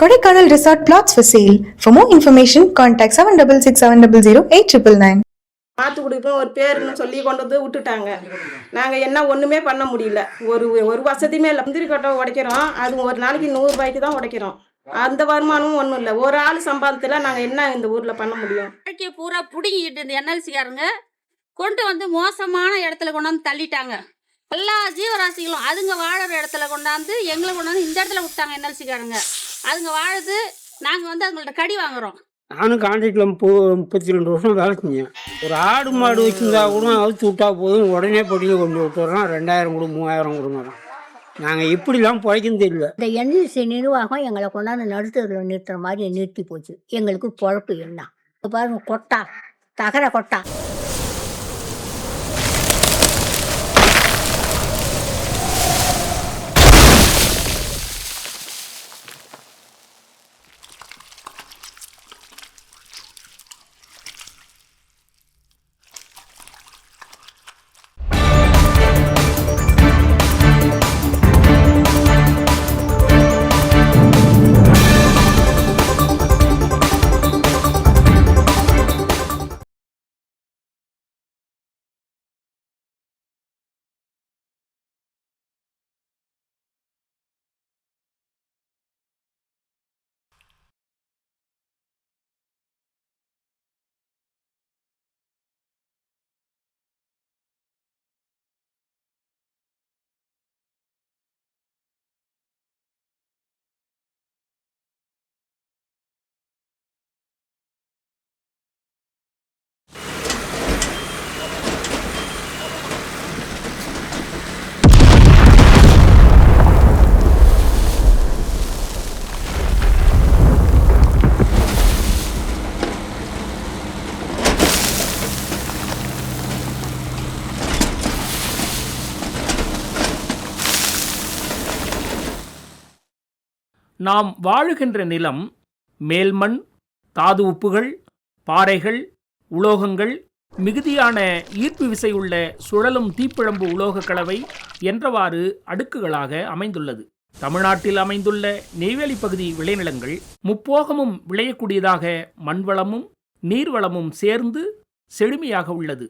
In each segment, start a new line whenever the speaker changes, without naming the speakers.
Kodaikanal Resort plots for sale. For more information, contact 7667008999.
மாற்று குடிப்போம். ஒரு பேருன்னு சொல்லி கொண்டு வந்து விட்டுட்டாங்க. நாங்கள் என்ன ஒன்றுமே பண்ண முடியல. ஒரு ஒரு வசதியுமே இல்லை. முந்திரி கொட்டை உடைக்கிறோம். அது ஒரு நாளைக்கு நூறுரூபாய்க்கு தான் உடைக்கிறோம். அந்த வருமானமும் ஒன்றும் இல்லை. ஒரு ஆள் சம்பாதத்தில் நாங்கள் என்ன இந்த ஊரில் பண்ண முடியும்?
வாழ்க்கையை பூரா பிடுங்கிட்டு இந்த என்எல்சிக்காரங்க கொண்டு வந்து மோசமான இடத்துல கொண்டாந்து தள்ளிட்டாங்க. எல்லா ஜீவராசிகளும் அதுங்க வாழற இடத்துல கொண்டாந்து எங்களை கொண்டாந்து இந்த இடத்துல விட்டாங்க என்எல்சிக்காரங்க அதுங்க வாழுது நாங்கள் வந்து அதுங்கள்ட்ட கடி வாங்குறோம்.
நானும் கான்ட்ராக்டில் முப்ப முப்பத்தி ரெண்டு வருஷம் வேலை செஞ்சேன். ஒரு ஆடு மாடு வச்சுருந்தா கூட அவுத்து விட்டா போதும் உடனே பொடியில் கொண்டு விட்டுறோம். ரெண்டாயிரம் கொடு மூவாயிரம் கொடுங்க நாங்கள் எப்படிலாம் பிழைக்கும் தெரியல.
இந்த என்எல்சி நிர்வாகம் எங்களை கொண்டாந்து நடுத்தரில் நிறுத்துற மாதிரி நிறுத்தி போச்சு. எங்களுக்கு பொழப்பு என்ன? இப்ப பாருங்க கொட்டா தகர கொட்டா.
நாம் வாழுகின்ற நிலம் மேல்மண் தாது உப்புகள் பாறைகள் உலோகங்கள் மிகுதியான ஈர்ப்பு விசையுள்ள சுழலும் தீப்பிழம்பு உலோக கலவை என்றவாறு அடுக்குகளாக அமைந்துள்ளது. தமிழ்நாட்டில் அமைந்துள்ள நெய்வேலி பகுதி விளைநிலங்கள் முப்போகமும் விளையக்கூடியதாக மண்வளமும் நீர்வளமும் சேர்ந்து செழுமையாக உள்ளது.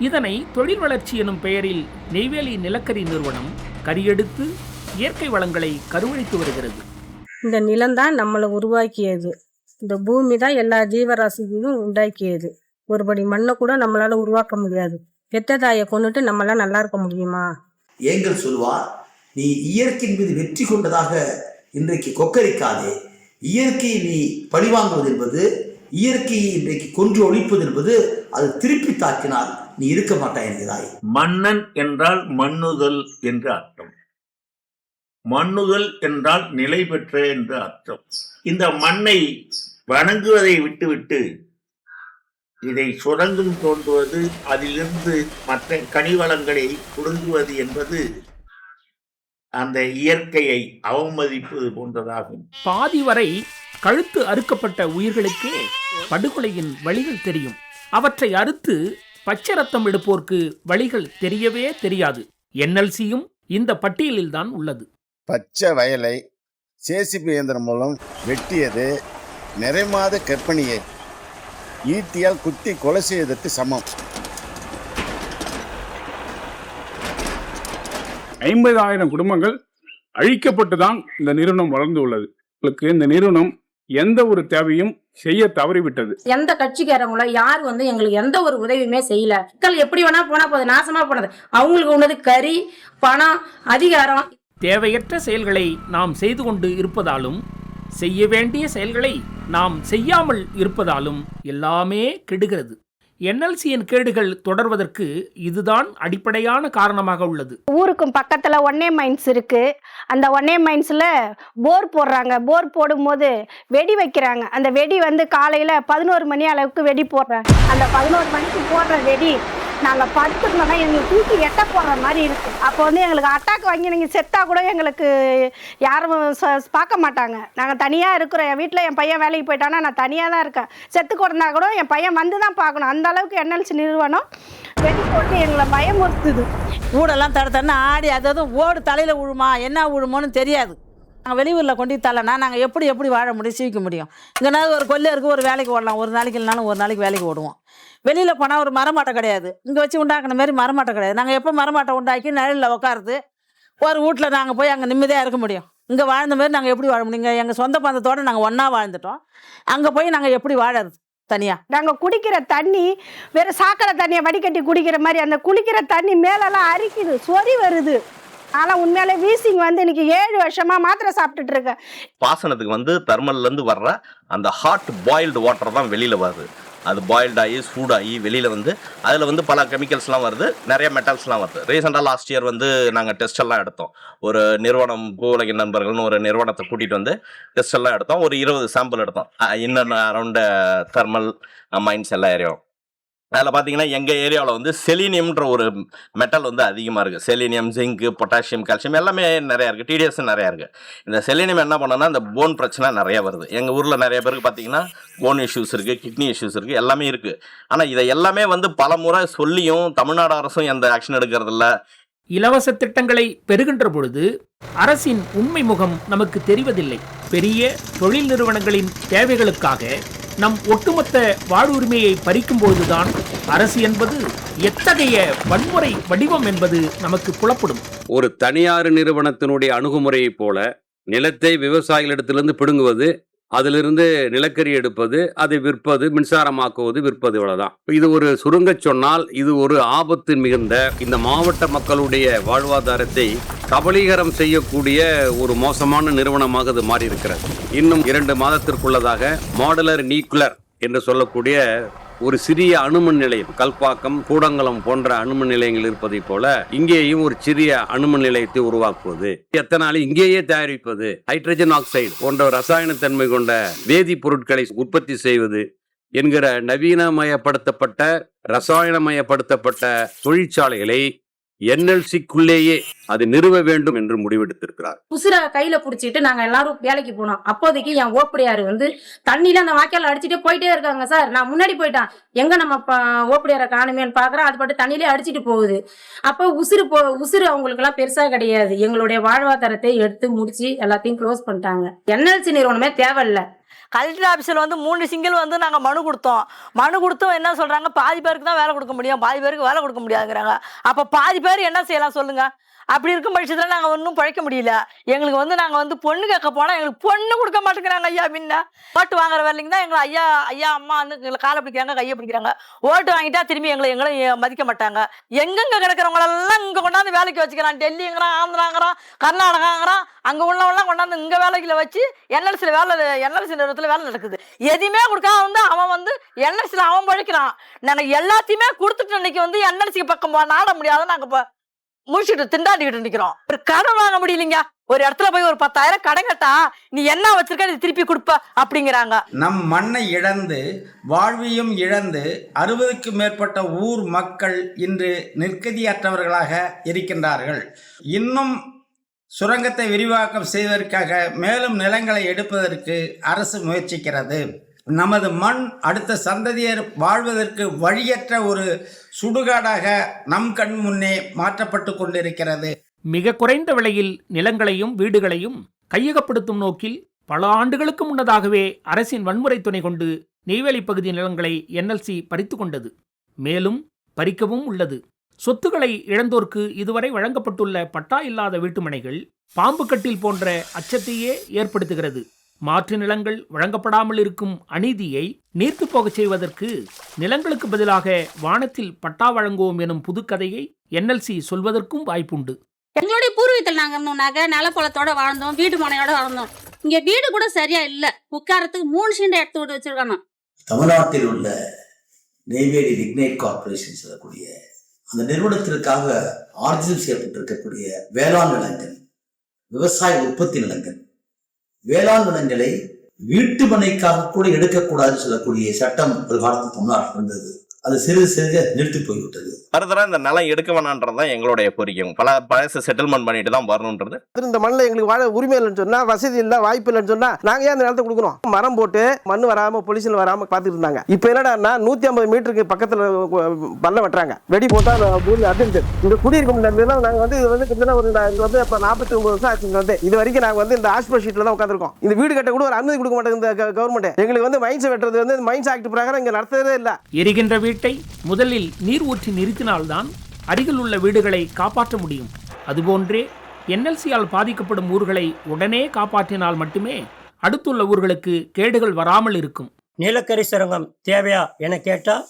இதனை தொழில் வளர்ச்சி எனும் பெயரில் நெய்வேலி நிலக்கரி நிறுவனம் கரியெடுத்து இயற்கை வளங்களை கருவழித்து வருகிறது.
இந்த நிலம்தான் நம்மளை உருவாக்கியது. இந்த பூமி தான் எல்லா ஜீவராசிகளையும் உண்டாக்கியது. ஒருபடி மண்ணை கூட நம்மளால உருவாக்க முடியாது. பெத்த தாயை கொண்டுட்டு நம்மளாம் நல்லா இருக்க முடியுமா?
ஏங்கல் சொல்வார் நீ இயற்கையின் மீது வெற்றி கொண்டதாக இன்றைக்கு கொக்கரிக்காதே. இயற்கையை நீ பழிவாங்குவது என்பது இயற்கையை இன்றைக்கு கொன்று ஒழிப்பது என்பது அது திருப்பி தாக்கினால் நீ இருக்க மாட்டாய் என்கிறாய்.
மன்னன் என்றால் மண்ணுதல் என்று அர்த்தம். மண்ணுதல் என்றால் நிலை பெற்ற என்று அர்த்தம். இந்த மண்ணை வணங்குவதை விட்டுவிட்டு இதை சுரங்கம் தோன்றுவது அதிலிருந்து மற்ற கனிவளங்களை புடுங்குவது என்பது அந்த இயற்கையை அவமதிப்பது போன்றதாகும்.
பாதி வரை கழுத்து அறுக்கப்பட்ட உயிர்களுக்கே படுகொலையின் வழிகள் தெரியும். அவற்றை அறுத்து பச்சை ரத்தம் எடுப்போர்க்கு வழிகள் தெரியவே தெரியாது. என்எல்சியும் இந்த பட்டியலில்தான் உள்ளது.
பச்சை வயலை சேசிபி இயந்திரம் மூலம் வெட்டியது. நிறைமாத கர்ப்பிணியை ஈட்டியால் குத்தி கொலை செய்வதற்கு சமம்.
ஐம்பதாயிரம் குடும்பங்கள் அழிக்கப்பட்டு தான் இந்த நிறுவனம் வளர்ந்து உள்ளது. உங்களுக்கு இந்த நிறுவனம் எந்த ஒரு தேவையும் செய்ய தவறிவிட்டது.
எந்த கட்சிக்காரங்களோ யார் வந்து எங்களுக்கு எந்த ஒரு உதவியுமே செய்யல. மக்கள் எப்படி வேணா போனா போதும் நாசமா போனது. அவங்களுக்கு உன்னது கறி பணம் அதிகாரம்
தேவையற்ற செயல்களை நாம் செய்து கொண்டு இருப்பதாலும் செய்ய வேண்டிய செயல்களை நாம் செய்யாமல் இருப்பதாலும் எல்லாமே கெடுகிறது. என்எல்சியின் கேடுகள் தொடர்வதற்கு இதுதான் அடிப்படையான காரணமாக உள்ளது.
ஊருக்கும் பக்கத்தில் ஒன்னே மைன்ஸ் இருக்கு. அந்த ஒன்னே மைன்ஸில் போர் போடுறாங்க. போர் போடும்போது வெடி வைக்கிறாங்க. அந்த வெடி வந்து காலையில் பதினோரு மணி அளவுக்கு வெடி போடுறாங்க. அந்த பதினோரு மணிக்கு போடுற வெடி நாங்கள் படுத்துக்கணும்னா எங்களுக்கு தூக்கி எட்ட போடுற மாதிரி இருக்கு. அப்போ வந்து எங்களுக்கு அட்டாக் வாங்கி நீங்கள் செத்தாக கூட எங்களுக்கு யாரும் ச- பார்க்க மாட்டாங்க. நாங்கள் தனியாக இருக்கிறோம். என் வீட்டில் என் பையன் வேலைக்கு போயிட்டானா நான் தனியாக தான் இருக்கேன். செத்து கொடுந்தா கூட என் பையன் வந்து தான் பார்க்கணும். அந்த அளவுக்கு என்எல்சி நிறுவனம் வெடி போட்டு எங்களை பயமுறுத்துது.
ஊடெல்லாம் தடுத்தன்னா ஆடி அதாவது ஓடு தலையில் விழுமா என்ன விழுமோன்னு தெரியாது. நாங்கள் வெளியூரில் கொண்டு தரலனா நாங்கள் எப்படி எப்படி வாழ முடியும் சீவிக்க முடியும்? இங்கேனா ஒரு கொல்லையருக்கு ஒரு வேலைக்கு ஓடலாம். ஒரு நாளைக்கு இல்லைனாலும் ஒரு நாளைக்கு வேலைக்கு ஓடுவோம். வெளியில் போனால் ஒரு மரமாட்டை கிடையாது. இங்கே வச்சு உண்டாக்குன மாதிரி மரமாட்டை கிடையாது. நாங்கள் எப்போ மரமாட்டை உண்டாக்கி நிழலில் உட்காருது ஒரு வீட்டில் நாங்கள் போய் அங்கே நிம்மதியாக இருக்க முடியும். இங்கே வாழ்ந்த மாதிரி நாங்கள் எப்படி வாழ முடியும்? இங்கே எங்கள் சொந்த பந்தத்தோடு நாங்கள் ஒன்றா வாழ்ந்துட்டோம். அங்கே போய் நாங்கள் எப்படி வாழறது தனியாக
நாங்கள் குடிக்கிற தண்ணி வெறும் சாக்கடை தண்ணியை வடிகட்டி குடிக்கிற மாதிரி அந்த குளிக்கிற தண்ணி மேலெல்லாம் அரிக்குது சொறி வருது. ஆனால் உண்மையாலே வீசிங் வந்து இன்னைக்கு ஏழு வருஷமா மாத்திரை சாப்பிட்டுட்டு இருக்கேன்.
பாசனத்துக்கு வந்து thermal இருந்து வர்ற அந்த ஹாட் பாயில்டு வாட்டர் தான் வெளியில் வருது. அது பாயில்ட் ஆகி சூடாகி வெளியில் வந்து அதில் வந்து பல கெமிக்கல்ஸ்லாம் வருது. நிறைய மெட்டல்ஸ்லாம் வருது. ரீசெண்டாக லாஸ்ட் இயர் வந்து நாங்கள் டெஸ்டெல்லாம் எடுத்தோம். ஒரு நிறுவனம் பூலகி நண்பர்கள்னு ஒரு நிறுவனத்தை கூட்டிகிட்டு வந்து டெஸ்டெல்லாம் எடுத்தோம். ஒரு இருபது சாம்பிள் எடுத்தோம். இன்னும் அரௌண்ட் தெர்மல் மைண்ட்ஸ் எல்லா ஏரியாவும் அதில் பார்த்தீங்கன்னா எங்கள் ஏரியாவில் வந்து செலினியம்ன்ற ஒரு மெட்டல் வந்து அதிகமாக இருக்குது செலினியம் ஜிங்க் பொட்டாசியம் கால்சியம் எல்லாமே நிறையா இருக்குது டிடிஎஸ் நிறையா இருக்குது இந்த செலினியம் என்ன பண்ணோன்னா இந்த போன் பிரச்சனை நிறைய வருது. எங்கள் ஊரில் நிறைய பேருக்கு பார்த்தீங்கன்னா போன் இஷ்யூஸ் இருக்குது கிட்னி இஷ்யூஸ் இருக்குது எல்லாமே இருக்குது ஆனால் இதை எல்லாமே வந்து பல முறை சொல்லியும் தமிழ்நாடு அரசும் எந்த ஆக்ஷன் எடுக்கிறதில்ல.
இலவச திட்டங்களை பெறுகின்ற பொழுது அரசின் உண்மை முகம் நமக்கு தெரிவதில்லை. பெரிய தொழில் நிறுவனங்களின் தேவைகளுக்காக நம் ஒட்டுமொத்த வாழ்வுரிமையை பறிக்கும் பொழுதுதான் அரசு என்பது எத்தகைய வன்முறை வடிவம் என்பது நமக்கு புலப்படும்.
ஒரு தனியார் நிறுவனத்தினுடைய அணுகுமுறையைப் போல நிலத்தை விவசாயிகளிடத்திலிருந்து பிடுங்குவது அதிலிருந்து நிலக்கரி எடுப்பது அதை விற்பது மின்சாரமாக்குவது விற்பது இவ்வளவுதான். இது ஒரு சுருங்கச் சொன்னால் இது ஒரு ஆபத்து மிகுந்த இந்த மாவட்ட மக்களுடைய வாழ்வாதாரத்தை கபலீகரம் செய்யக்கூடிய ஒரு மோசமான நிறுவனமாக அது மாறி இருக்கிறது இன்னும் இரண்டு மாதத்திற்குள்ளதாக மாடுலர் நியூக்ளியர் என்று சொல்லக்கூடிய ஒரு சிறிய அணுமின் நிலையம் கல்பாக்கம் கூடங்குளம் போன்ற அணுமின் நிலையங்கள் இருப்பதைப் போல இங்கேயும் ஒரு சிறிய அணுமின் நிலையத்தை உருவாக்குவது. எத்தனாலும் இங்கேயே தயாரிப்பது. ஹைட்ரஜன் ஆக்சைடு போன்ற ரசாயன தன்மை கொண்ட வேதிப்பொருட்களை உற்பத்தி செய்வது என்கிற நவீனமயப்படுத்தப்பட்ட ரசாயனமயப்படுத்தப்பட்ட தொழிற்சாலைகளை என்எல்சிக்குள்ளேயே அது நிறுவ வேண்டும் என்று முடிவெடுத்திருக்கிறார்.
உசுர கையில புடிச்சிட்டு நாங்க எல்லாரும் வேலைக்கு போனோம். அப்போதைக்கு என் ஓப்படியார் வந்து தண்ணியில அந்த வாய்க்கால அடிச்சுட்டே போயிட்டே இருக்காங்க சார். நான் முன்னாடி போயிட்டான். எங்க நம்ம ஓப்படியார ஓப்படியாரை காணுமேன்னு பாக்குறேன். அது பாட்டு தண்ணியிலே அடிச்சிட்டு போகுது. அப்போ உசுறு போ உசுறு அவங்களுக்கு எல்லாம் பெருசா கிடையாது. எங்களுடைய வாழ்வாதாரத்தை எடுத்து முடிச்சு எல்லாத்தையும் க்ளோஸ் பண்ணிட்டாங்க. என்எல்சி நிறுவனமே தேவையில்ல.
கலெக்டர் ஆஃபீஸில் வந்து மூணு சிங்கிள் வந்து நாங்கள் மனு கொடுத்தோம். மனு கொடுத்தோம் என்ன சொல்கிறாங்க பாதி பேருக்கு தான் வேலை கொடுக்க முடியும். பாதி பேருக்கு வேலை கொடுக்க முடியாதுங்கிறாங்க. அப்போ பாதி பேர் என்ன செய்யலாம் சொல்லுங்கள் அப்படி இருக்கும் பட்சத்தில் நாங்கள் ஒன்றும் பழைக்க முடியல. எங்களுக்கு வந்து நாங்கள் வந்து பொண்ணு கேட்க போனால் எங்களுக்கு பொண்ணு கொடுக்க மாட்டேங்கிறாங்க ஐயா முன்ன ஓட்டு வாங்குற வேலைக்கு தான் எங்களை ஐயா ஐயா அம்மா வந்து எங்களை காலை பிடிக்கிறாங்க கையை பிடிக்கிறாங்க. ஓட்டு வாங்கிட்டா திரும்பி எங்களை எங்களை மதிக்க மாட்டாங்க. எங்கெங்க கிடக்கிறவங்களெல்லாம் இங்கே கொண்டாந்து வேலைக்கு வச்சுக்கிறான். டெல்லிங்கிறான் ஆந்திராங்கிறான் கர்நாடகாங்கிறான். அங்கே உள்ளவங்களாம் கொண்டாந்து இங்கே வேலைக்குள்ள வச்சு என்எல்சியில் வேலை என்எல்சி நிறுவனத்தில் வேலை நடக்குது. எதையுமே கொடுக்காம வந்து அவன் வந்து என்எல்சியில் அவன் பழிக்கிறான். நாங்கள் எல்லாத்தையுமே கொடுத்துட்டு இன்னைக்கு வந்து என்எல்சி பக்கம் போ- நாட முடியாத நாங்கள் இப்போ முடிச்சுட்டு திண்டாடிக்கிட்டு நிற்கிறோம் ஒரு கடன் வாங்க முடியலைங்க. ஒரு இடத்துல போய் ஒரு பத்தாயிரம் கடன் கட்டா நீ என்ன வச்சிருக்க நீ திருப்பி கொடுப்ப அப்படிங்கிறாங்க.
நம் மண்ணை இழந்து வாழ்வையும் இழந்து அறுபதுக்கும் மேற்பட்ட ஊர் மக்கள் இன்று நிற்கதியற்றவர்களாக இருக்கின்றார்கள். இன்னும் சுரங்கத்தை விரிவாக்கம் செய்வதற்காக மேலும் நிலங்களை எடுப்பதற்கு அரசு முயற்சிக்கிறது. நமது மண் அடுத்த சந்ததியர் வாழ்வதற்கு வழியற்ற ஒரு சுடுகாடாக நம் கண் முன்னே மாற்றப்பட்டு கொண்டிருக்கிறது.
மிக குறைந்த விலையில் நிலங்களையும் வீடுகளையும் கையகப்படுத்தும் நோக்கில் பல ஆண்டுகளுக்கு முன்னதாகவே அரசின் வன்முறை துணை கொண்டு நெய்வேலி பகுதி நிலங்களை என்எல்சி பறித்து கொண்டது. மேலும் பறிக்கவும் உள்ளது. சொத்துக்களை இழந்தோர்க்கு இதுவரை வழங்கப்பட்டுள்ள பட்டா இல்லாத வீட்டுமனைகள் பாம்பு கட்டில் போன்ற அச்சத்தையே ஏற்படுத்துகிறது. மாற்று நிலங்கள் வழங்கப்படாமல் இருக்கும் அநீதியை நீர்த்து போகச் செய்வதற்கு நிலங்களுக்கு பதிலாக வானத்தில் பட்டா வழங்குவோம் எனும் புதுக்கதையை என்எல்சி சொல்வதற்கும் வாய்ப்புண்டு.
எங்களுடைய பூர்வீகத்தில் நாங்கள் இருந்தோம்னாக்க நிலப்பழத்தோட வாழ்ந்தோம் வீடு மனையோட வாழ்ந்தோம். இங்க வீடு கூட சரியா இல்ல. உட்காரத்துக்கு மூணு சீண்டை எடுத்து விட்டு வச்சிருக்காங்க
தமிழ்நாட்டில் உள்ள நெய்வேலி லிக்னைட் கார்ப்பரேஷன் சொல்லக்கூடிய அந்த நிறுவனத்திற்காக ஆர்ஜினம் செய்யப்பட்டிருக்கக்கூடிய வேளாண் நிலங்கள் விவசாய உற்பத்தி நிலங்கள். வேளாண் நிலங்களை வீட்டு மனைக்காக கூட எடுக்கக்கூடாதுன்னு சொல்லக்கூடிய சட்டம் ஒரு காலத்தில் தமிழ்நாட்டில் இருந்தது. அது சிறிது சிறிது நிறுத்தி போய்விட்டது.
ஃபர்தரா இந்த நிலம் எடுக்க வேணான்றது தான் எங்களுடைய கோரிக்கை. பல பழச செட்டில்மெண்ட் பண்ணிட்டு தான் வரணுன்றது.
இந்த மண்ணில் எங்களுக்கு வாழ உரிமை இல்லைன்னு சொன்னா வசதி இல்லை வாய்ப்பு இல்லைன்னு சொன்னா நாங்க ஏன் அந்த நிலத்தை கொடுக்கணும்? மரம் போட்டு மண் வராம பொலிஷன் வராம பார்த்துட்டு இருந்தாங்க. இப்போ என்னடான்னா நூத்தி ஐம்பது மீட்டருக்கு பக்கத்துல பள்ளம் வெட்டுறாங்க. வெடி போட்டா பூமி அதிர்ந்து. இந்த குடியிருக்கும் நாங்க வந்து இது வந்து கிட்டத்தட்ட ஒரு வந்து இப்போ நாற்பத்தி ஒன்பது வருஷம் ஆச்சு வந்து. இது வரைக்கும் நாங்க வந்து இந்த ஹாஸ்பிட்டல் ஷீட்ல தான் உட்காந்துருக்கோம் இந்த வீடு கட்ட கூட ஒரு அனுமதி கொடுக்க மாட்டேங்குது இந்த கவர்மெண்ட் எங்களுக்கு வந்து மைன்ஸ் வெட்டுறது வந்து மைன்ஸ் ஆக்ட் பிரகாரம் இங்க நடத்துறதே இல்லை.
எரிகின்ற வீட்டை முதலில் நீர் ஊற்றி நிறுத்தினால்தான் அருகில் உள்ள வீடுகளை காப்பாற்ற முடியும். அதுபோன்றே என்எல்சியால் பாதிக்கப்படும் ஊர்களை உடனே காப்பாற்றினால் மட்டுமே அடுத்துள்ள ஊர்களுக்கு கேடுகள் வராமல் இருக்கும்.
நீலக்கரி சுரங்கம் தேவையா என கேட்டால்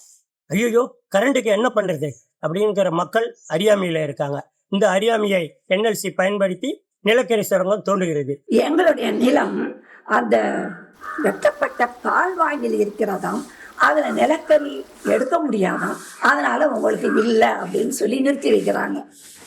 ஐயோ கரண்ட்டுக்கு என்ன பண்ணுறது அப்படிங்கிற மக்கள் அறியாமையில் இருக்காங்க. இந்த அறியாமையை என்எல்சி பயன்படுத்தி நிலக்கரி சுரங்கம் தோன்றுகிறது
எங்களுடைய நிலம் அந்த வெட்டப்பட்ட கால்வாயில் இருக்கிறதாம். அதில் நிலக்கரி எடுக்க முடியாமல் அதனால் உங்களுக்கு இல்லை அப்படின்னு சொல்லி நிறுத்தி வைக்கிறாங்க.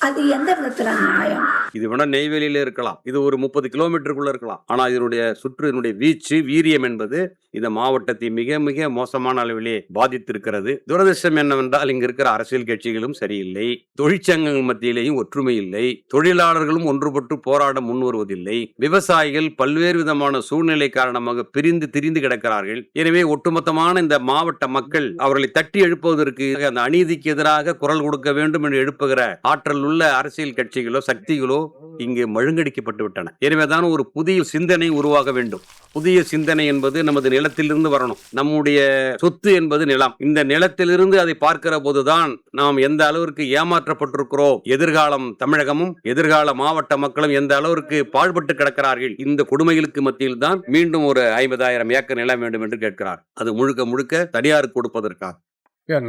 அது எந்த விதத்துல நியாயம்?
இது வேணா நெய்வேலியில இருக்கலாம். இது ஒரு முப்பது கிலோமீட்டருக்குள்ள இருக்கலாம். ஆனா இதனுடைய சுற்று இதனுடைய வீச்சு வீரியம் என்பது இந்த மாவட்டத்தை மிக மிக மோசமான அளவிலே பாதித்திருக்கிறது. துரதிருஷ்டம் என்னவென்றால் இங்க இருக்கிற அரசியல் கட்சிகளும் சரியில்லை. தொழிற்சங்கங்கள் மத்தியிலேயும் ஒற்றுமை இல்லை. தொழிலாளர்களும் ஒன்றுபட்டு போராட முன் வருவதில்லை. விவசாயிகள் பல்வேறு விதமான சூழ்நிலை காரணமாக பிரிந்து திரிந்து கிடக்கிறார்கள். எனவே ஒட்டுமொத்தமான இந்த மாவட்ட மக்கள் அவர்களை தட்டி எழுப்புவதற்கு அந்த அநீதிக்கு எதிராக குரல் கொடுக்க வேண்டும் என்று எழுப்புகிற ஆற்றல் உள்ள அரசியல் கட்சிகளோ சக்திகளோ இங்கு மழுங்கடிக்கப்பட்டு விட்டன. எனவேதான் ஒரு புதிய சிந்தனை உருவாக வேண்டும். புதிய சிந்தனை என்பது நமது நிலத்திலிருந்து வரணும். நம்முடைய சொத்து என்பது நிலம். இந்த நிலத்திலிருந்து அதை பார்க்கிற போதுதான் நாம் எந்த அளவிற்கு ஏமாற்றப்பட்டிருக்கிறோம். எதிர்காலம் தமிழகமும் எதிர்கால மாவட்ட மக்களும் எந்த அளவிற்கு பாழ்பட்டு கிடக்கிறார்கள். இந்த கொடுமைகளுக்கு மத்தியில் தான் மீண்டும் ஒரு ஐம்பதாயிரம் ஏக்கர் நிலம் வேண்டும் என்று கேட்கிறார். அது முழுக்க முழுக்க தனியாருக்கு கொடுப்பதற்காக.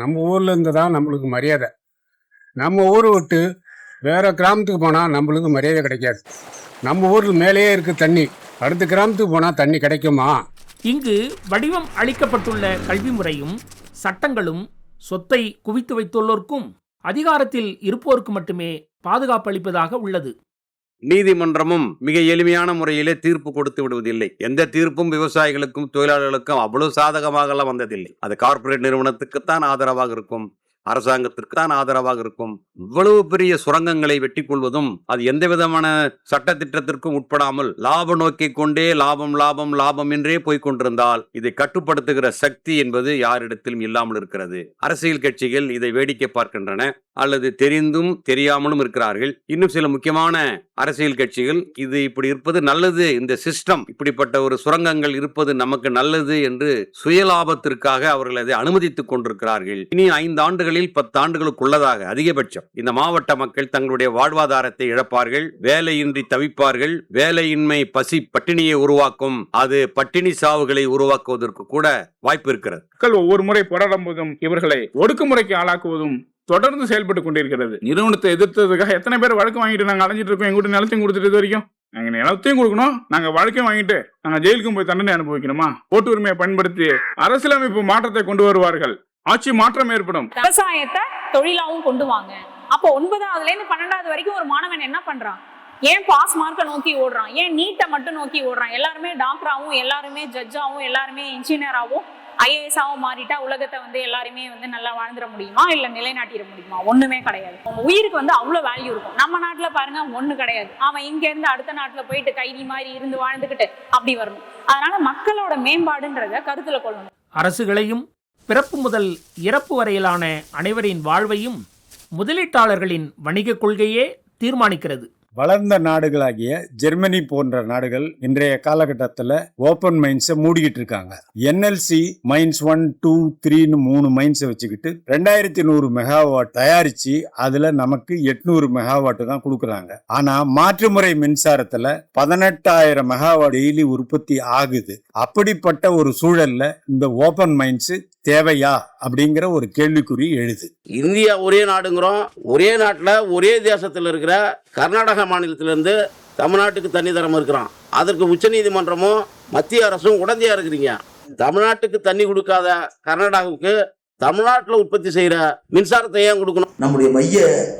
நம்ம ஊர்ல இருந்து தான் நம்மளுக்கு மரியாதை. நம்ம ஊரை விட்டு வேற கிராமத்துக்கு போனால் நம்மளுக்கு மரியாதை கிடைக்காது. நம்ம ஊரில் மேலேயே இருக்கு தண்ணி. அடுத்த கிராமத்துக்கு போனால் தண்ணி கிடைக்குமா?
இங்கு வடிவம் அளிக்கப்பட்டுள்ள கல்வி முறையும் சட்டங்களும் சொத்தை குவித்து வைத்துள்ளோர்க்கும் அதிகாரத்தில் இருப்போருக்கு மட்டுமே பாதுகாப்பு அளிப்பதாக உள்ளது.
நீதிமன்றமும் மிக எளிமையான முறையிலே தீர்ப்பு கொடுத்து விடுவதில்லை. எந்த தீர்ப்பும் விவசாயிகளுக்கும் தொழிலாளர்களுக்கும் அவ்வளவு சாதகமாகலாம் வந்ததில்லை. அது கார்ப்பரேட் நிறுவனத்துக்குத்தான் ஆதரவாக இருக்கும். அரசாங்கத்திற்கு தான் ஆதரவாக இருக்கும். இவ்வளவு பெரிய சுரங்கங்களை வெட்டி கொள்வதும் அது எந்த விதமான சட்டத்திட்டத்திற்கும் உட்படாமல் லாப நோக்கி கொண்டே லாபம் லாபம் லாபம் என்றே போய்க் கொண்டிருந்தால் இதை கட்டுப்படுத்துகிற சக்தி என்பது யாரிடத்திலும் இல்லாமல் இருக்கிறது. அரசியல் கட்சிகள் இதை வேடிக்கை பார்க்கின்றன அல்லது தெரிந்தும் தெரியாமலும் இருக்கிறார்கள். இன்னும் சில முக்கியமான அரசியல் கட்சிகள் இது இப்படி இருப்பது நல்லது இந்த சிஸ்டம் இப்படிப்பட்ட ஒரு சுரங்கங்கள் இருப்பது நமக்கு நல்லது என்று சுயலாபத்திற்காக அவர்கள் அதை அனுமதித்துக் கொண்டிருக்கிறார்கள். இனி ஐந்து ஆண்டுகள் பத்து பத்தாண்டுகளுக்குள்ளதாக அதிகபட்சம். இந்த மாவட்ட மக்கள் தங்களுடைய வாழ்வாதாரத்தை இழப்பார்கள் வேலையின்றி தவிப்பார்கள் வேலையின்மை பசி பட்டினியை உருவாக்கும் அது பட்டினி சாவுகளை உருவாக்குவதற்கு கூட வாய்ப்பு இருக்கிறது.
மக்கள் ஒவ்வொரு முறை போராடும் போதும் இவர்களை ஒடுக்குமுறைக்கு ஆளாக்குவதும் தொடர்ந்து செயல்பட்டு கொண்டிருக்கிறது. நிறுவனத்தை எதிர்த்ததுக்காக எத்தனை பேர் வழக்கு வாங்கிட்டு நாங்கள் அலைஞ்சிட்டு இருக்கோம். எங்கூட்ட நிலத்தையும் கொடுத்துட்டு வரைக்கும். நாங்கள் நிலத்தையும் கொடுக்கணும். நாங்கள் வழக்கையும் வாங்கிட்டு நாங்கள் ஜெயிலுக்கும் போய் தண்டனை அனுபவிக்கணுமா? ஓட்டு உரிமையை பயன்படுத்தி அரசியலமைப்பு மாற்றத்தை கொண்டு வருவார்கள். ஆட்சி மாற்றம் ஏற்படும்.
விவசாயத்தை தொழிலாவும் கொண்டு வாங்க. அப்போ ஒன்பதாவதுல இருந்து பன்னெண்டாவது வரைக்கும் ஒரு மாணவன் என்ன பண்றான்? ஏன் பாஸ் மார்க்கை நோக்கி ஓடுறான்? ஏன் நீட்டை மட்டும் நோக்கி ஓடுறான்? எல்லாருமே டாக்டராகவும் எல்லாருமே ஜட்ஜாகவும் எல்லாருமே இன்ஜினியராகவும் ஐஏஎஸ்ஸாகவும் மாறிட்டா உலகத்தை வந்து எல்லாருமே வந்து நல்லா வாழ்ந்துட முடியுமா? இல்லை நிலைநாட்டிட முடியுமா? ஒண்ணுமே கிடையாது. உங்க உயிருக்கு வந்து அவ்வளோ வேல்யூ இருக்கும். நம்ம நாட்டுல பாருங்க ஒண்ணு கிடையாது. அவன் இங்க இருந்து அடுத்த நாட்டுல போயிட்டு கைதி மாதிரி இருந்து வாழ்ந்துக்கிட்டு அப்படி வரணும். அதனால மக்களோட மேம்பாடுன்றத கருத்துல கொள்ளணும்.
அரசுகளையும் பிறப்பு முதல் இறப்பு வரையிலான அனைவரின் வாழ்வையும் முதலீட்டாளர்களின் வணிகக் கொள்கையே தீர்மானிக்கிறது.
வளர்ந்த நாடுகளாகிய ஜெர்மனி போன்ற நாடுகள் இன்றைய காலகட்டத்தில் ஓப்பன் மைன்ஸை மூடிக்கிட்டு இருக்காங்க. என்எல்சி மைன்ஸ் ஒன் டூ த்ரீன்னு மூணு மைன்ஸை வச்சுக்கிட்டு ரெண்டாயிரத்தி நூறு மெகாவாட் தயாரிச்சு அதில் நமக்கு எட்நூறு மெகாவாட் தான் கொடுக்குறாங்க. ஆனால் மாற்றுமுறை மின்சாரத்தில் பதினெட்டாயிரம் மெகாவாட் டெய்லி உற்பத்தி ஆகுது. அப்படிப்பட்ட ஒரு சூழலில் இந்த ஓப்பன் மைன்ஸ் தேவையா அப்படிங்கிற ஒரு கேள்விக்குறி எழுது.
இந்தியா ஒரே நாடுங்கிறோம். ஒரே நாட்டில் ஒரே தேசத்தில் இருக்கிற கர்நாடக மாநிலத்திலேருந்து தமிழ்நாட்டுக்கு தண்ணி தரம் இருக்கிறோம் அதற்கு உச்சநீதிமன்றமும் மத்திய அரசும் உடந்தையாக இருக்கிறீங்க. தமிழ்நாட்டுக்கு தண்ணி கொடுக்காத கர்நாடகாவுக்கு தமிழ்நாட்டில் உற்பத்தி செய்கிற மின்சாரத்தை ஏன் கொடுக்கணும்?
நம்முடைய மைய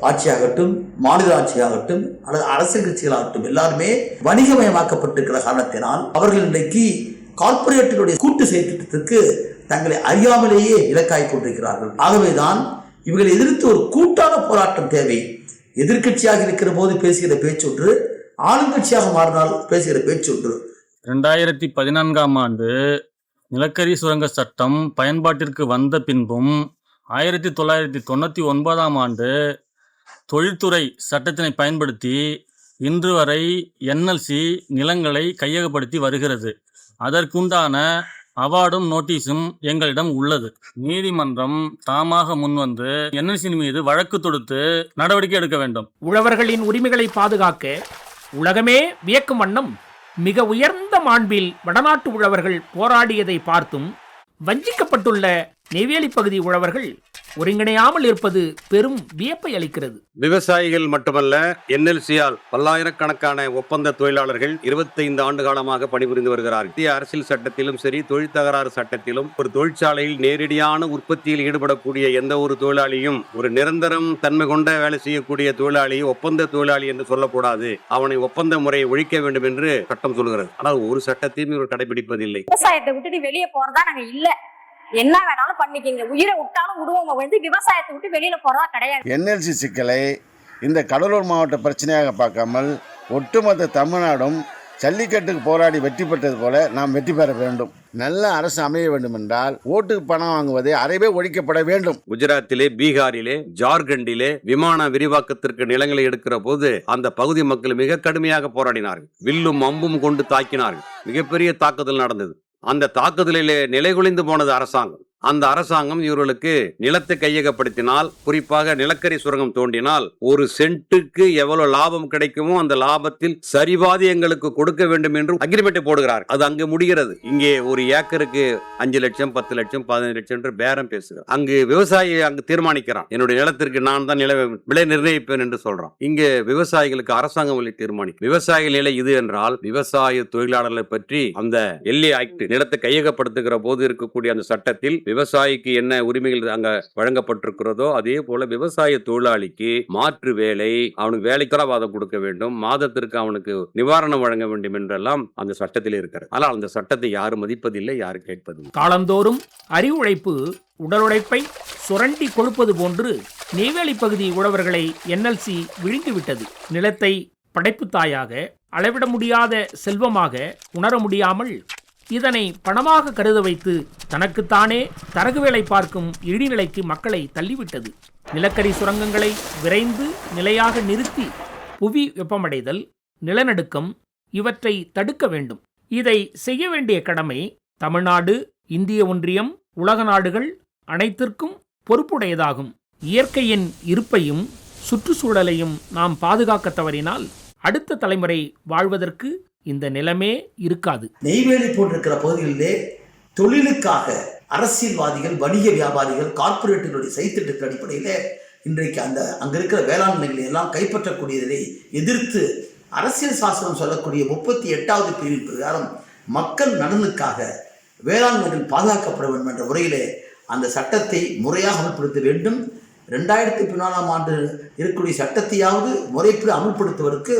ஆட்சியாகட்டும் மாநில ஆட்சியாகட்டும் அல்லது அரசியல் கட்சிகளாகட்டும் எல்லாருமே வணிகமயமாக்கப்பட்டிருக்கிற காரணத்தினால் அவர்கள் இன்றைக்கு கார்ப்பரேட்டினுடைய கூட்டு செயற்திட்டத்திற்கு தங்களை அறியாமலேயே இலக்காய் கொண்டிருக்கிறார்கள். ஆகவேதான் இவர்களை எதிர்த்து ஒரு கூட்டான போராட்டம் தேவை. எதிர்க்கட்சியாக இருக்கிற போது பேசுகிற பேச்சொன்று ஆளுங்கட்சியாக மாறினால் பேசுகிற பேச்சொன்று.
ரெண்டாயிரத்தி பதினான்காம் ஆண்டு நிலக்கரி சுரங்க சட்டம் பயன்பாட்டிற்கு வந்த பின்பும் ஆயிரத்தி தொள்ளாயிரத்தி தொண்ணூற்றி ஒன்பதாம் ஆண்டு தொழில்துறை சட்டத்தினை பயன்படுத்தி இன்று வரை என்எல்சி நிலங்களை கையகப்படுத்தி வருகிறது. அதற்குண்டான அவார்டும் நோட்டீஸும் எங்களிடம் உள்ளது. நீதிமன்றம் தாமாக முன்வந்து என்எல்சியின் மீது வழக்கு தொடுத்து நடவடிக்கை எடுக்க வேண்டும்.
உழவர்களின் உரிமைகளை பாதுகாக்க உலகமே வியக்கும் வண்ணம் மிக உயர்ந்த மாண்பில் வடநாட்டு உழவர்கள் போராடியதை பார்த்தும் வஞ்சிக்கப்பட்டுள்ள நெய்வேலி பகுதி உழவர்கள் ஒருங்கிணையாமல் இருப்பது பெரும் வியப்பை அளிக்கிறது.
விவசாயிகள் மட்டுமல்ல என்எல்சியால் பல்லாயிரக்கணக்கான ஒப்பந்த தொழிலாளர்கள் இருபத்தைந்து ஆண்டு காலமாக பணிபுரிந்து வருகிறார்கள். இந்திய அரசியல் சட்டத்திலும் சரி தொழில் தகராறு சட்டத்திலும் ஒரு தொழிற்சாலையில் நேரடியான உற்பத்தியில் ஈடுபடக்கூடிய எந்த ஒரு தொழிலாளியும் ஒரு நிரந்தரம் தன்மை கொண்ட வேலை செய்யக்கூடிய தொழிலாளி ஒப்பந்த தொழிலாளி என்று சொல்லக்கூடாது. அவனை ஒப்பந்த முறையை ஒழிக்க வேண்டும் என்று சட்டம் சொல்கிறது. ஆனால் ஒரு சட்டத்தையும் இவர் கடைபிடிப்பதில்லை.
விவசாயத்தை விட்டுட்டு வெளியே போறதா நாங்க இல்ல. என்ன வேணாலும் பண்ணிக்கிங்க. உயிரை விட்டாலும் விடுவோம். வந்து விவசாயத்தை விட்டு வெளியில போறதா கிடையாது.
என்எல்சி சிக்கலை இந்த கடலூர் மாவட்ட பிரச்சனையாக பார்க்காமல் ஒட்டுமொத்த தமிழ்நாடும் ஜல்லிக்கட்டுக்கு போராடி வெற்றி பெற்றது போல நாம் வெற்றி பெற வேண்டும். நல்ல அரசு அமைய வேண்டும் என்றால் ஓட்டுக்கு பணம் வாங்குவதை அறவே ஒழிக்கப்பட வேண்டும்.
குஜராத்திலே பீகாரிலே ஜார்க்கண்டிலே விமான விரிவாக்கத்திற்கு நிலங்களை எடுக்கிற போது அந்த பகுதி மக்கள் மிக கடுமையாக போராடினார்கள். வில்லும் அம்பும் கொண்டு தாக்கினார்கள். மிகப்பெரிய தாக்குதல் நடந்தது. அந்த தாக்குதலிலே நிலைகுலைந்து போனது அரசாங்கம். அந்த அரசாங்கம் இவர்களுக்கு நிலத்தை கையகப்படுத்தினால் குறிப்பாக நிலக்கரி சுரங்கம் தோண்டினால் ஒரு சென்ட்டுக்கு எவ்வளவு லாபம் கிடைக்குமோ அந்த லாபத்தில் சரிபாதி எங்களுக்கு கொடுக்க வேண்டும் என்றும் அக்ரிமெண்ட் போடுகிறார். அது அங்கு முடிகிறது. இங்கே ஒரு ஏக்கருக்கு அஞ்சு லட்சம் பத்து லட்சம் பதினஞ்சு லட்சம் என்று பேரம் பேசுகிறார். அங்கு விவசாயி அங்கு தீர்மானிக்கிறான் என்னுடைய நிலத்திற்கு நான் தான் நில விலை நிர்ணயிப்பேன் என்று சொல்றான். இங்கே விவசாயிகளுக்கு அரசாங்கம் வழி தீர்மானிக்கும். விவசாயிகள் நிலை இது என்றால் விவசாய தொழிலாளர்களை பற்றி அந்த எல்ஏ ஆக்ட் நிலத்தை கையகப்படுத்துகிற போது இருக்கக்கூடிய அந்த சட்டத்தில் விவசாயிக்கு என்ன உரிமைகள் அங்க வழங்கப்பட்டிருக்கிறதோ அதே போல விவசாய தொழிலாளிக்கு மாற்று வேலை அவனுக்கு வேலைத்தரவாதம் கொடுக்க வேண்டும் மாதத்திற்கு அவனுக்கு நிவாரணம் வழங்க வேண்டும் என்றெல்லாம் அந்த சட்டத்தில் இருக்கிறது. ஆனால் அந்த சட்டத்தை யாரும் மதிப்பதில்லை யாரும் கேட்பதில்லை.
காலந்தோறும் அறிவுழைப்பு உடலுழைப்பை சுரண்டி கொழுப்பது போன்று நெய்வேலி பகுதி உழவர்களை என்எல்சி விழுங்கிவிட்டது. நிலத்தை படைப்பு தாயாக அளவிட முடியாத செல்வமாக உணர முடியாமல் இதனை பணமாக கருத வைத்து தனக்குத்தானே தரகு வேலை பார்க்கும் இடிநிலைக்கு மக்களை தள்ளிவிட்டது. நிலக்கரி சுரங்கங்களை விரைந்து நிலையாக நிறுத்தி புவி வெப்பமடைதல் நிலநடுக்கம் இவற்றை தடுக்க வேண்டும். இதை செய்ய வேண்டிய கடமை தமிழ்நாடு இந்திய ஒன்றியம் உலக நாடுகள் அனைத்திற்கும் பொறுப்புடையதாகும். இயற்கையின் இருப்பையும் சுற்றுச்சூழலையும் நாம் பாதுகாக்க தவறினால் அடுத்த தலைமுறை வாழ்வதற்கு இந்த நிலமே இருக்காது.
நெய்வேலி போன்றிருக்கிற பகுதிகளிலே தொழிலுக்காக அரசியல்வாதிகள் வணிக வியாபாரிகள் கார்பரேட்டுகளுடைய சைத்திட்டத்தின் அடிப்படையில் இன்றைக்கு அந்த அங்கே இருக்கிற வேளாண் நிலைகளை எல்லாம் கைப்பற்றக்கூடியதை எதிர்த்து அரசியல் சாசனம் சொல்லக்கூடிய முப்பத்தி எட்டாவது பிரிவின் பிரகாரம் மக்கள் நலனுக்காக வேளாண்மைகள் பாதுகாக்கப்பட வேண்டும் என்ற உரையிலே அந்த சட்டத்தை முறையாக அமல்படுத்த வேண்டும். ரெண்டாயிரத்தி பதினாலாம் ஆண்டு இருக்கக்கூடிய சட்டத்தையாவது முறைப்படி அமல்படுத்துவதற்கு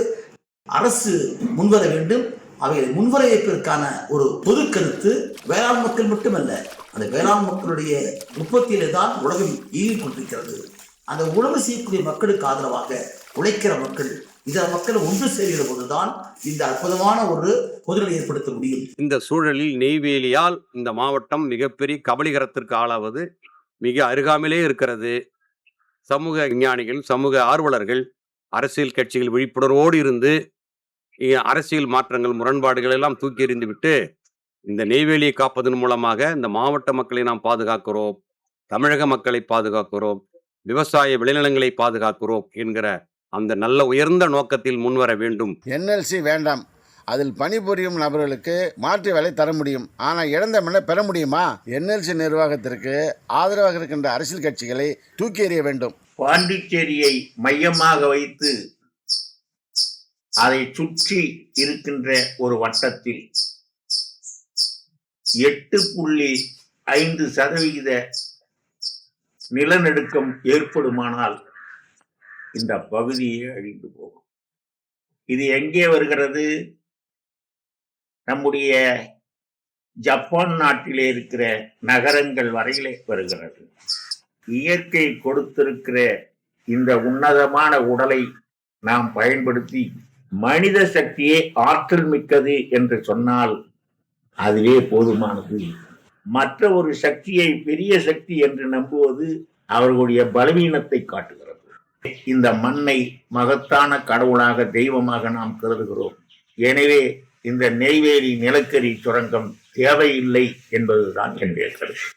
அரசு முன்வர வேண்டும். அவைகளை முன்வர வைப்பதற்கான ஒரு பொது கருத்து வேளாண் மக்கள் மட்டுமல்ல அந்த வேளாண் மக்களுடைய உற்பத்தியிலே தான் உலகம் ஈடு கொண்டிருக்கிறது. அந்த உழவு செய்யக்கூடிய மக்களுக்கு ஆதரவாக உழைக்கிற மக்கள் இதர மக்கள் ஒன்று சேர்கிற போதுதான் இந்த அற்புதமான ஒரு பொதுநிலை ஏற்படுத்த முடியும்.
இந்த சூழலில் நெய்வேலியால் இந்த மாவட்டம் மிகப்பெரிய கபலீகரத்திற்கு ஆளாவது மிக அருகாமலே இருக்கிறது. சமூக விஞ்ஞானிகள் சமூக ஆர்வலர்கள் அரசியல் கட்சிகள் விழிப்புணர்வோடு இருந்து அரசியல் மாற்றங்கள் முரண்பாடுகள் எல்லாம் தூக்கி எறிந்து விட்டு இந்த நெய்வேலியை காப்பதன் மூலமாக இந்த மாவட்ட மக்களை நாம் பாதுகாக்கிறோம் தமிழக மக்களை பாதுகாக்கிறோம் விவசாய விளைநிலங்களை பாதுகாக்கிறோம் என்கிற அந்த நல்ல உயர்ந்த நோக்கத்தில் முன்வர வேண்டும்.
என்எல்சி வேண்டாம். அதில் பணிபுரியும் நபர்களுக்கு மாற்று வேலை தர முடியும். ஆனால் இழந்த மண்ணை பெற முடியுமா? என்எல்சி நிர்வாகத்திற்கு ஆதரவாக இருக்கின்ற அரசியல் கட்சிகளை தூக்கி எறிய வேண்டும்.
பாண்டிச்சேரியை மையமாக வைத்து அதை சுற்றி இருக்கின்ற ஒரு வட்டத்தில் எட்டு புள்ளி ஐந்து சதவிகித நிலநடுக்கம் ஏற்படுமானால் இந்த பகுதியே அழிந்து போகும். இது எங்கே வருகிறது? நம்முடைய ஜப்பான் நாட்டிலே இருக்கிற நகரங்கள் வரையிலே வருகிறது. இயற்கை கொடுத்திருக்கிற இந்த உன்னதமான உடலை நாம் பயன்படுத்தி மனித சக்தியே ஆற்றல் மிக்கது என்று சொன்னால் அதுவே போதுமானது. மற்ற ஒரு சக்தியை பெரிய சக்தி என்று நம்புவது அவர்களுடைய பலவீனத்தை காட்டுகிறது. இந்த மண்ணை மகத்தான கடவுளாக தெய்வமாக நாம் கருதுகிறோம். எனவே இந்த நெய்வேலி நிலக்கரி சுரங்கம் தேவையில்லை என்பதுதான் என்னுடைய கருத்து.